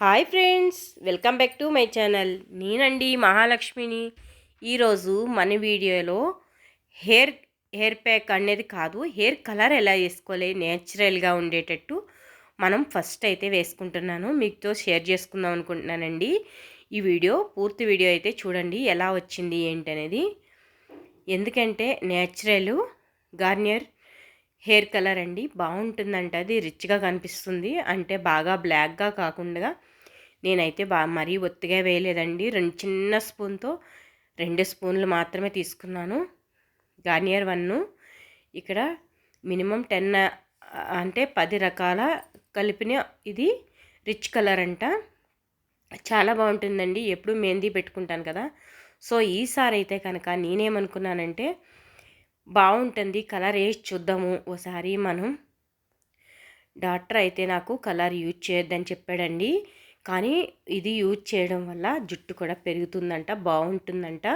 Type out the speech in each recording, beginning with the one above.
Hi friends welcome back to my channel. నేనండి మహాలక్ష్మిని. ఈరోజు మన వీడియోలో హెయిర్ హెయిర్ ప్యాక్ అనేది కాదు హెయిర్ కలర్ ఎలా వేసుకోవాలి నేచురల్గా ఉండేటట్టు మనం ఫస్ట్ అయితే వేసుకుంటున్నాను. మీతో షేర్ చేసుకుందాం అనుకుంటున్నానండి. ఈ వీడియో పూర్తి వీడియో అయితే చూడండి ఎలా వచ్చింది ఏంటి అనేది ఎందుకంటే నేచురల్ గార్నియర్ హెయిర్ కలర్ అండి. బాగుంటుందంట. అది రిచ్గా కనిపిస్తుంది. అంటే బాగా బ్లాక్గా కాకుండా నేనైతే బా మరీ ఒత్తిగా వేయలేదండి. రెండు చిన్న స్పూన్తో రెండు స్పూన్లు మాత్రమే తీసుకున్నాను. గార్నియర్ వన్ను. ఇక్కడ మినిమం టెన్ అంటే పది రకాల కలిపిన ఇది రిచ్ కలర్ అంట. చాలా బాగుంటుందండి. ఎప్పుడు మెహందీ పెట్టుకుంటాను కదా. సో ఈసారి అయితే కనుక నేనేమనుకున్నానంటే బాగుంటుంది కలర్ వేసి చూద్దాము ఓసారి మనం. డాక్టర్ అయితే నాకు కలర్ యూజ్ చేయొద్దని చెప్పాడండి. కానీ ఇది యూజ్ చేయడం వల్ల జుట్టు కూడా పెరుగుతుందంట బాగుంటుందంట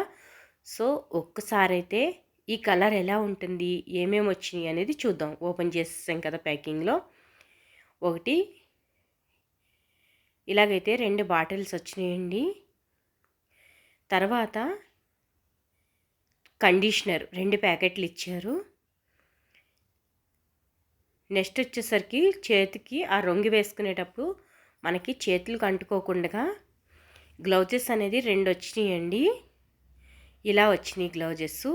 సో ఒక్కసారి అయితే ఈ కలర్ ఎలా ఉంటుంది ఏమేమి వచ్చినాయి అనేది చూద్దాం. ఓపెన్ చేసేసాం కదా ప్యాకింగ్లో. ఒకటి ఇలాగైతే రెండు బాటిల్స్ వచ్చినాయండి. తర్వాత కండిషనర్ రెండు ప్యాకెట్లు ఇచ్చారు. నెక్స్ట్ వచ్చేసరికి చేతికి ఆ రొంగి వేసుకునేటప్పుడు మనకి చేతులకు అంటుకోకుండా గ్లౌజెస్ అనేది రెండు వచ్చినాయండి. ఇలా వచ్చినాయి గ్లౌజెస్.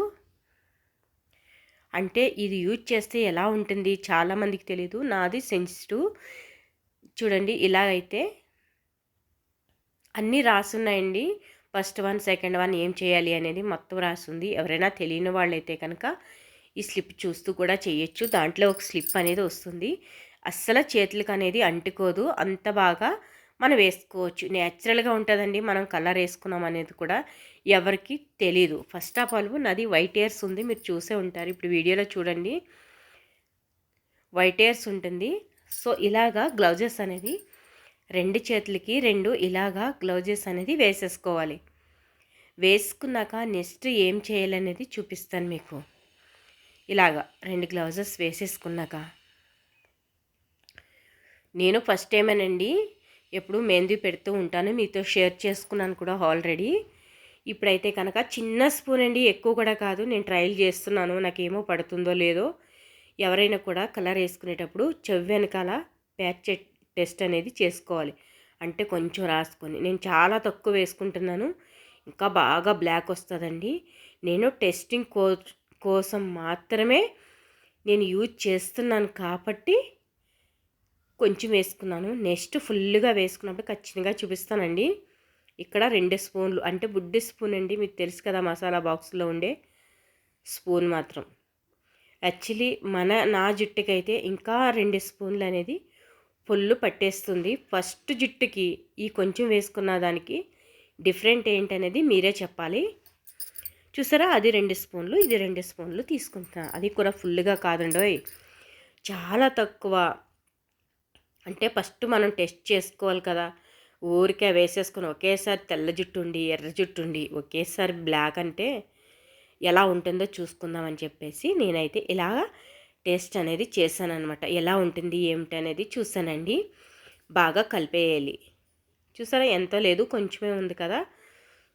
అంటే ఇది యూజ్ చేస్తే ఎలా ఉంటుంది చాలామందికి తెలీదు. నాది సెన్సిటివ్. చూడండి ఇలాగైతే అన్నీ రాసున్నాయండి. ఫస్ట్ వన్ సెకండ్ వన్ ఏం చేయాలి అనేది మొత్తం రాస్తుంది. ఎవరైనా తెలియని వాళ్ళైతే కనుక ఈ స్లిప్ చూస్తూ కూడా చేయొచ్చు. దాంట్లో ఒక స్లిప్ అనేది వస్తుంది. అస్సలు చేతులకు అనేది అంటుకోదు. అంత బాగా మనం వేసుకోవచ్చు. న్యాచురల్గా ఉంటుందండి. మనం కలర్ వేసుకున్నాం అనేది కూడా ఎవరికి తెలీదు. ఫస్ట్ ఆఫ్ ఆల్ నాది వైట్ ఇయర్స్ ఉంది. మీరు చూసే ఉంటారు. ఇప్పుడు వీడియోలో చూడండి. వైట్ ఇయర్స్ ఉంటుంది. సో ఇలాగా గ్లౌజెస్ అనేది రెండు చేతులకి రెండు ఇలాగా గ్లౌజెస్ అనేది వేసేసుకోవాలి. వేసుకున్నాక నెక్స్ట్ ఏం చేయాలనేది చూపిస్తాను మీకు. ఇలాగా రెండు గ్లౌజెస్ వేసేసుకున్నాక. నేను ఫస్ట్ టైమేనండి ఎప్పుడు మెహందీ పెడుతూ ఉంటాను. మీతో షేర్ చేసుకున్నాను కూడా ఆల్రెడీ. ఇప్పుడైతే కనుక చిన్న స్పూన్ అండి ఎక్కువ కూడా కాదు. నేను ట్రయల్ చేస్తున్నాను నాకేమో పడుతుందో లేదో. ఎవరైనా కూడా కలర్ వేసుకునేటప్పుడు చెవి వెనకాల ప్యాచ్ టెస్ట్ అనేది చేసుకోవాలి. అంటే కొంచెం రాసుకొని. నేను చాలా తక్కువ వేసుకుంటున్నాను. ఇంకా బాగా బ్లాక్ వస్తుందండి. నేను టెస్టింగ్ కో కోసం మాత్రమే నేను యూజ్ చేస్తున్నాను కాబట్టి కొంచెం వేసుకున్నాను. నెక్స్ట్ ఫుల్గా వేసుకున్నప్పుడు ఖచ్చితంగా చూపిస్తానండి. ఇక్కడ రెండు స్పూన్లు అంటే బుడ్డి స్పూన్ అండి మీకు తెలుసు కదా మసాలా బాక్స్లో ఉండే స్పూన్ మాత్రం. యాక్చువల్లీ మన నా జుట్టుకైతే ఇంకా రెండు స్పూన్లు అనేది పొల్లు పట్టేస్తుంది. ఫస్ట్ జుట్టుకి ఈ కొంచెం వేసుకున్న దానికి డిఫరెంట్ ఏంటనేది మీరే చెప్పాలి. చూసారా? అది రెండు స్పూన్లు ఇది రెండు స్పూన్లు తీసుకుంటున్నా. అది కూడా ఫుల్గా కాదండోయ్ చాలా తక్కువ. అంటే ఫస్ట్ మనం టెస్ట్ చేసుకోవాలి కదా. ఊరికే వేసేసుకుని ఒకేసారి తెల్ల జుట్టు ఉండి ఎర్ర జుట్టు ఉండి ఒకేసారి బ్లాక్ అంటే ఎలా ఉంటుందో చూసుకుందామని చెప్పేసి నేనైతే ఇలాగా టేస్ట్ అనేది చేశానమాట ఎలా ఉంటుంది ఏమిటి అనేది చూసానండి బాగా కలిపేయాలి. చూసారా? ఎంత లేదు కొంచెమే ఉంది కదా.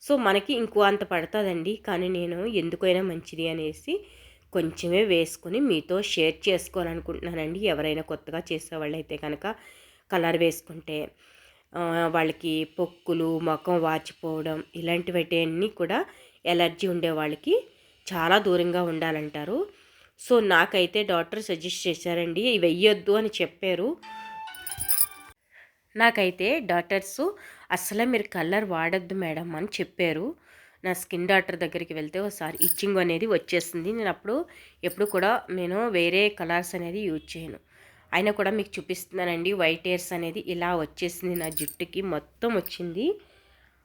సో మనకి ఇంకో అంత పడుతుందండి. కానీ నేను ఎందుకైనా మంచిది అనేసి కొంచెమే వేసుకొని మీతో షేర్ చేసుకోవాలనుకుంటున్నానండి. ఎవరైనా కొత్తగా చేసేవాళ్ళు అయితే కనుక కలర్ వేసుకుంటే వాళ్ళకి పొక్కులు ముఖం వాచిపోవడం ఇలాంటివి అన్నీ కూడా ఎలర్జీ ఉండే వాళ్ళకి చాలా దూరంగా ఉండాలంటారు. సో నాకైతే డాక్టర్ సజెస్ట్ చేశారండి. ఇవి వెయ్యొద్దు అని చెప్పారు. నాకైతే డాక్టర్స్ అసలే మీరు కలర్ వాడద్దు మేడం అని చెప్పారు. నా స్కిన్ డాక్టర్ దగ్గరికి వెళ్తే ఒకసారి ఇచ్చింగ్ అనేది వచ్చేసింది. నేను అప్పుడు ఎప్పుడు కూడా నేను వేరే కలర్స్ అనేది యూజ్ చేయను. అయినా కూడా మీకు చూపిస్తున్నానండి వైట్ హెయిర్స్ అనేది ఇలా వచ్చేసింది. నా జుట్టుకి మొత్తం వచ్చింది.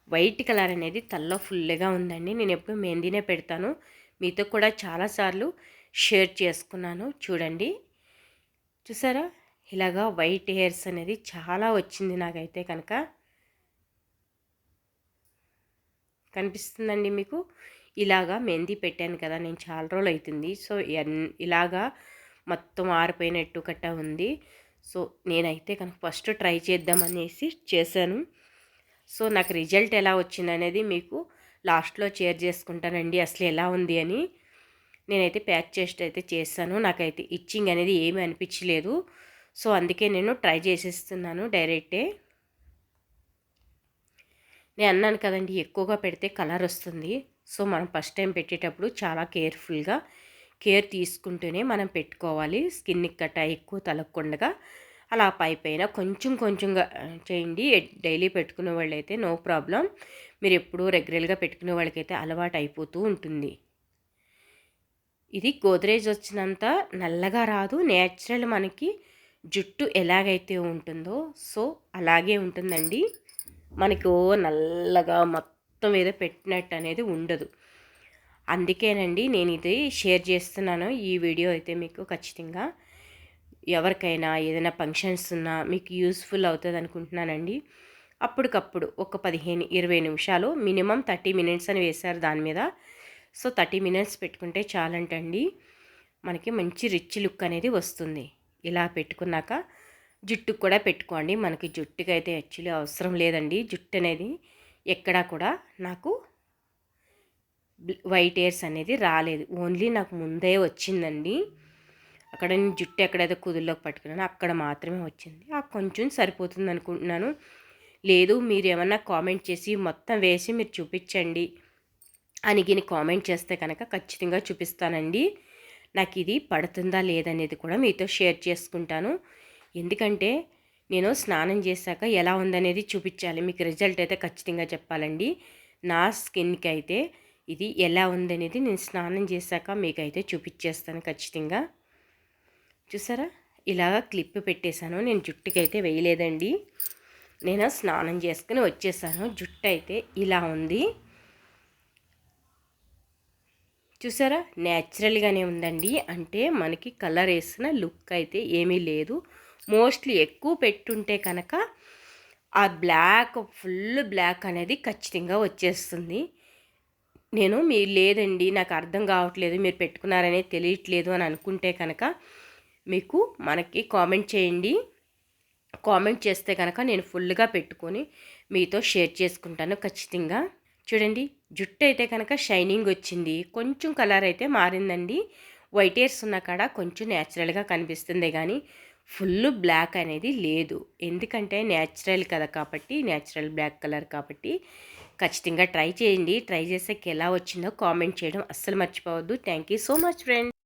వైట్ కలర్ అనేది తల్ల ఫుల్గా ఉందండి. నేను ఎప్పుడు మెహందీనే పెడతాను. మీతో కూడా చాలాసార్లు షేర్ చేసుకున్నాను. చూడండి. చూసారా? ఇలాగా వైట్ హెయిర్స్ అనేది చాలా వచ్చింది నాకైతే కనుక. కనిపిస్తుందండి మీకు? ఇలాగా మెహందీ పెట్టాను కదా నేను చాలా రోజులు అవుతుంది సో ఇలాగా మొత్తం ఆరిపోయినట్టు కట్ట ఉంది. సో నేనైతే కనుక ఫస్ట్ ట్రై చేద్దామనేసి చేశాను. సో నాకు రిజల్ట్ ఎలా వచ్చిందనేది మీకు లాస్ట్లో షేర్ చేసుకుంటానండి అసలు ఎలా ఉంది అని. నేనైతే ప్యాక్ చేసి అయితే చేస్తాను నాకైతే ఇచ్చింగ్ అనేది ఏమీ అనిపించలేదు. సో అందుకే నేను ట్రై చేసేస్తున్నాను డైరెక్టే. నేను అన్నాను కదండి ఎక్కువగా పెడితే కలర్ వస్తుంది. సో మనం ఫస్ట్ టైం పెట్టేటప్పుడు చాలా కేర్ఫుల్గా కేర్ తీసుకుంటూనే మనం పెట్టుకోవాలి. స్కిన్కి కట్ట ఎక్కువ తలక్కుండగా అలా పై పైన కొంచెం కొంచెంగా చేయండి. డైలీ పెట్టుకునే వాళ్ళైతే నో ప్రాబ్లం. మీరు ఎప్పుడూ రెగ్యులర్గా పెట్టుకునే వాళ్ళకైతే అలవాటు అయిపోతూ ఉంటుంది. ఇది గోద్రేజ్ వచ్చినంత నల్లగా రాదు. నేచురల్ మనకి జుట్టు ఎలాగైతే ఉంటుందో సో అలాగే ఉంటుందండి. మనకు నల్లగా మొత్తం ఏదో పెట్టినట్టు అనేది ఉండదు. అందుకేనండి నేను ఇది షేర్ చేస్తున్నాను. ఈ వీడియో అయితే మీకు ఖచ్చితంగా ఎవరికైనా ఏదైనా ఫంక్షన్స్ ఉన్నా మీకు యూస్ఫుల్ అవుతుంది అనుకుంటున్నానండి. అప్పటికప్పుడు ఒక పదిహేను ఇరవై నిమిషాలు మినిమం థర్టీ మినిట్స్ అని వేశారు దాని మీద. సో థర్టీ మినిట్స్ పెట్టుకుంటే చాలంటండి. మనకి మంచి రిచ్ లుక్ అనేది వస్తుంది. ఇలా పెట్టుకున్నాక జుట్టుకు కూడా పెట్టుకోండి. మనకి జుట్టుకి అయితే యాక్చువల్లీ అవసరం లేదండి. జుట్టు అనేది ఎక్కడా కూడా నాకు వైట్ హెయిర్స్ అనేది రాలేదు. ఓన్లీ నాకు ముందే వచ్చిందండి. అక్కడ నేను జుట్టు ఎక్కడైతే కుదుల్లోకి పట్టుకున్నానో అక్కడ మాత్రమే వచ్చింది. ఆ కొంచెం సరిపోతుంది అనుకుంటున్నాను. లేదు మీరు ఏమన్నా కామెంట్ చేసి మొత్తం వేసి మీరు చూపించండి. అని గిని కామెంట్ చేస్తే కనుక ఖచ్చితంగా చూపిస్తానండి. నాకు ఇది పడుతుందా లేదనేది కూడా మీతో షేర్ చేసుకుంటాను. ఎందుకంటే నేను స్నానం చేశాక ఎలా ఉందనేది చూపించాలి. మీకు రిజల్ట్ అయితే ఖచ్చితంగా చెప్పాలండి. నా స్కిన్కి అయితే ఇది ఎలా ఉందనేది నేను స్నానం చేశాక మీకైతే చూపించేస్తాను ఖచ్చితంగా. చూసారా? ఇలాగ క్లిప్ పెట్టేశాను. నేను జుట్టుకి అయితే వేయలేదండి. నేను స్నానం చేసుకుని వచ్చేసాను. జుట్టు అయితే ఇలా ఉంది. చూసారా? న్యాచురల్గానే ఉందండి. అంటే మనకి కలర్ వేసిన లుక్ అయితే ఏమీ లేదు. మోస్ట్లీ ఎక్కువ పెట్టుంటే కనుక ఆ బ్లాక్ ఫుల్ బ్లాక్ అనేది ఖచ్చితంగా వచ్చేస్తుంది. నేను మీరు లేదండి నాకు అర్థం కావట్లేదు మీరు పెట్టుకున్నారనే తెలియట్లేదు అని అనుకుంటే కనుక మీకు మనకి కామెంట్ చేయండి. కామెంట్ చేస్తే కనుక నేను ఫుల్గా పెట్టుకొని మీతో షేర్ చేసుకుంటాను ఖచ్చితంగా. చూడండి జుట్టు అయితే కనుక షైనింగ్ వచ్చింది. కొంచెం కలర్ అయితే మారిందండి. వైట్ హెయిర్స్ ఉన్న కాడ కొంచెం న్యాచురల్గా కనిపిస్తుంది కానీ ఫుల్ బ్లాక్ అనేది లేదు. ఎందుకంటే న్యాచురల్ కదా కాబట్టి న్యాచురల్ బ్లాక్ కలర్ కాబట్టి ఖచ్చితంగా ట్రై చేయండి. ట్రై చేసాక ఎలా వచ్చిందో కామెంట్ చేయడం అస్సలు మర్చిపోవద్దు. Thank you so much friend